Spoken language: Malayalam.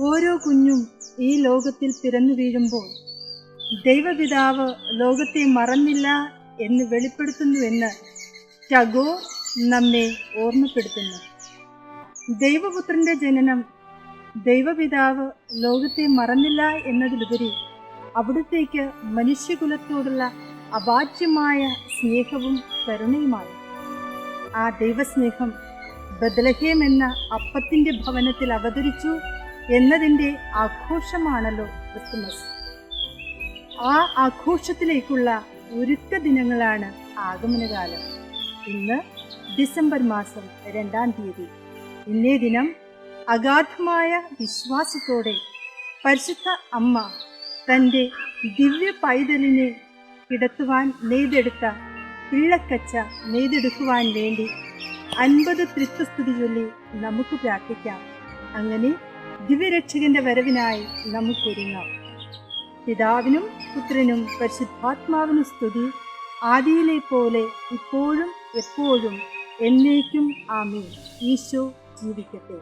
ഓരോ കുഞ്ഞും ഈ ലോകത്തിൽ പിറന്നു വീഴുമ്പോൾ ദൈവപിതാവ് ലോകത്തെ മറന്നില്ല എന്ന് വെളിപ്പെടുത്തുന്നുവെന്ന് ടഗോ നമ്മെ ഓർമ്മപ്പെടുത്തുന്നു. ദൈവപുത്രന്റെ ജനനം ദൈവപിതാവ് ലോകത്തെ മറന്നില്ല എന്നതിലുപരി അവിടത്തേക്ക് മനുഷ്യകുലത്തോടുള്ള അവാച്യമായ സ്നേഹവും കരുണയുമാണ് ആ ദൈവസ്നേഹം ബദലഹേം എന്ന അപ്പത്തിന്റെ ഭവനത്തിൽ അവതരിച്ചു എന്നതിന്റെ ആഘോഷമാണല്ലോ ക്രിസ്തുമസ്. ആ ആഘോഷത്തിലേക്കുള്ള ഒരുക്ക ദിനങ്ങളാണ് ആഗമനകാലം. ഇന്ന് ഡിസംബർ മാസം രണ്ടാം തീയതി. ഇന്നേ ദിനം അഗാധമായ വിശ്വാസത്തോടെ പരിശുദ്ധ അമ്മ തന്റെ ദിവ്യ പൈതലിനെ കിടത്തുവാൻ നെയ്തെടുത്ത പിള്ളക്കച്ച നെയ്തെടുക്കുവാൻ വേണ്ടി അൻപത് തൃത്വസ്തുതി ചൊല്ലി നമുക്ക് പ്രാർത്ഥിക്കാം. അങ്ങനെ ദിവ്യരക്ഷകന്റെ വരവിനായി നമുക്കൊരുങ്ങാം. പിതാവിനും പുത്രനും പരിശുദ്ധാത്മാവിനും സ്തുതി. ആദിയിലെ പോലെ ഇപ്പോഴും എപ്പോഴും എന്നേക്കും ആമേ ഈശോ ജീവിക്കട്ടെ.